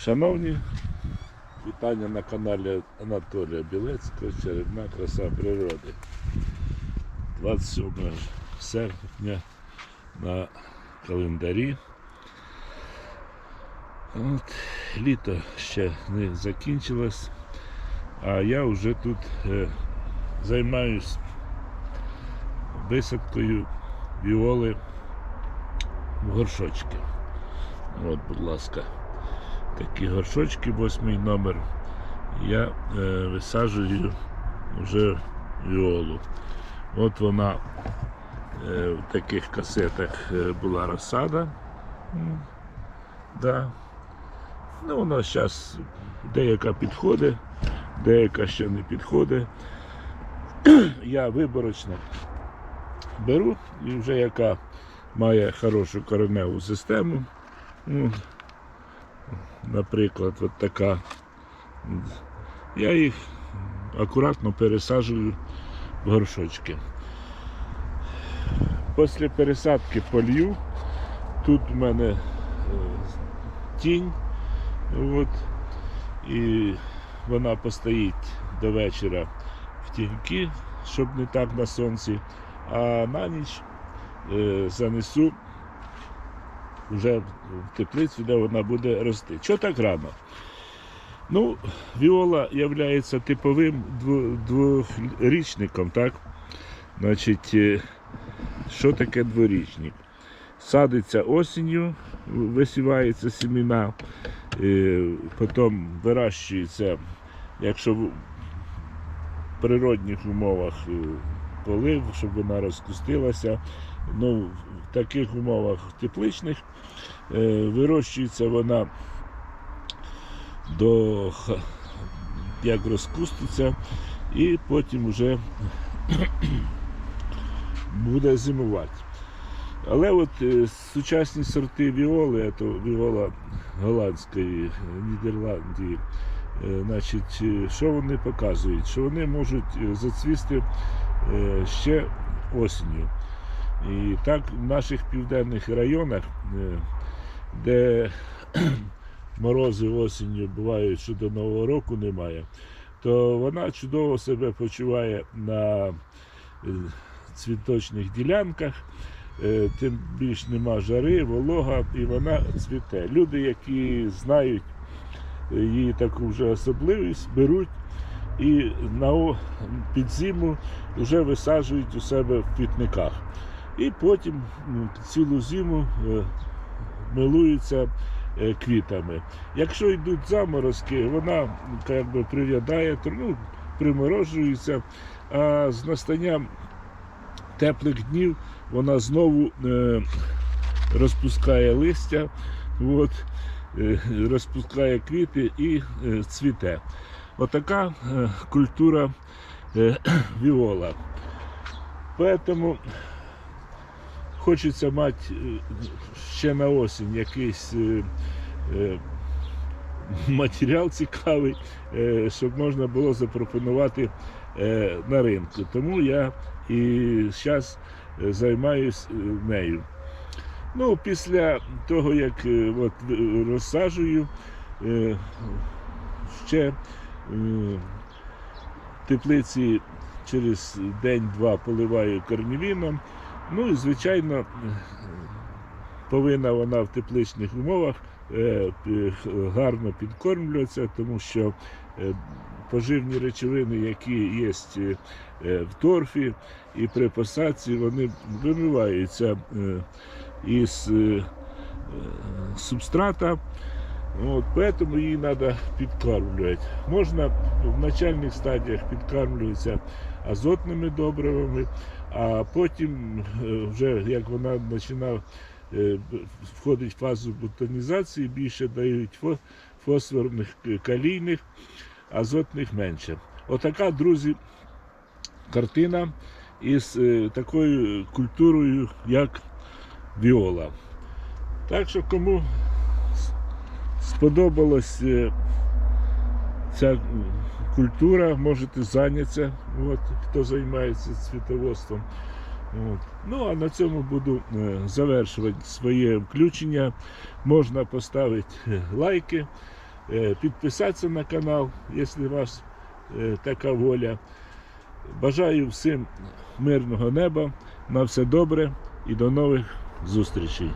Шановні, вітання на каналі Анатолія Білецького Чередна краса природи. 27 серпня на календарі. От, літо ще не закінчилось, а я вже тут е, займаюсь висадкою віоли в горшочки. От, будь ласка, такі горшочки, восьмий номер. Я е, висаджую вже віолу. От вона е, в таких касетах е, була розсада. Да. Ну, вона зараз деяка підходить, деяка ще не підходить. Я виборочно беру і вже яка має хорошу кореневу систему. Ну, наприклад, от така. Я їх акуратно пересаджую в горшочки. Після пересадки полью. Тут в мене е, тінь. От, і вона постоїть до вечора в тіньки, щоб не так на сонці. А на ніч е, занесу вже в теплицю, де вона буде рости. Чого так рано? Ну, віола є типовим дво- дворічником, так? Значить, е, що таке дворічник? Садиться осінню, висіваються семена, е, потім вирощується, якщо в природних умовах е, полив, щоб вона розпустилася. Ну, в таких умовах тепличних е, вирощується вона до як розпуститься, і потім вже буде зимувати. Але от е, сучасні сорти віоли, то віола голландської, е, Нідерландії, значить, що вони показують? Що вони можуть зацвісти ще осінню. І так в наших південних районах, е, де морози осінню бувають, що до Нового року немає, то вона чудово себе почуває на е, цвіточних ділянках. Е, Тим більш нема жари, волога, і вона цвіте. Люди, які знають її таку вже особливість, беруть і на під зиму вже висаджують у себе в квітниках. І потім ну, цілу зиму е, милуються е, квітами. Якщо йдуть заморозки, вона якби прив'ядає, ну, приморожується, а з настанням теплих днів вона знову е, розпускає листя, от, розпускає квіти і цвіте. Отака культура віола. Поэтому хочеться мати е, ще на осінь якийсь е, е, матеріал цікавий, щоб можна було запропонувати на ринку. Тому я і зараз займаюся нею. Ну, після того, як от, розсаджую, ще теплиці через день-два поливаю корнівіном. Ну і, звичайно, е, повинна вона в тепличних умовах е, гарно підкормлюватися, тому що е, поживні речовини, які є в торфі і при посадці, вони вимиваються із субстрата. От, поэтому її треба підкармлювати. Можна в начальних стадіях підкармлюватися азотними добривами, а потім, е, вже як вона починає е, входить в фазу бутонізації, більше дають фосфорних калійних, азотних менше. Отака, друзі, картина із е, такою культурою, як віола. Так що кому сподобалась ця культура, можете зайнятися, от, хто займається цвітоводством. От. Ну, а на цьому буду е, завершувати своє включення. Можна поставити е, лайки, е, підписатися на канал, якщо у вас така воля. Бажаю всім мирного неба, на все добре і до нових зустрічей.